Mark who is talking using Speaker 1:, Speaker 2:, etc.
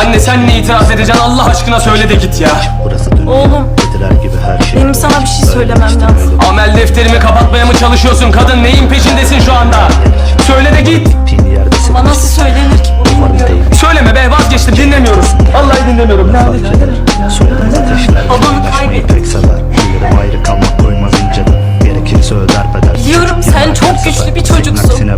Speaker 1: Anne sen ne itiraz edeceksin Allah
Speaker 2: aşkına söyle de git ya.
Speaker 1: Burası. Oğlum. Gibi her şey. Benim sana bir şey söylemem lazım. Amel defterimi kapatmaya mı çalışıyorsun kadın? Neyin peşindesin şu anda? Söyle de git. Ama nasıl
Speaker 3: söylenir ki bu bilmiyorum.
Speaker 2: Söyleme be vazgeçtim dinlemiyoruz. Vallahi dinlemiyorum.
Speaker 1: Söylemez ateşler. Babamı kaybettim. Ayrı kalmak koymaz inceden. Gerekirse öder bedel. Biliyorum sen çok güçlü bir çocuksun.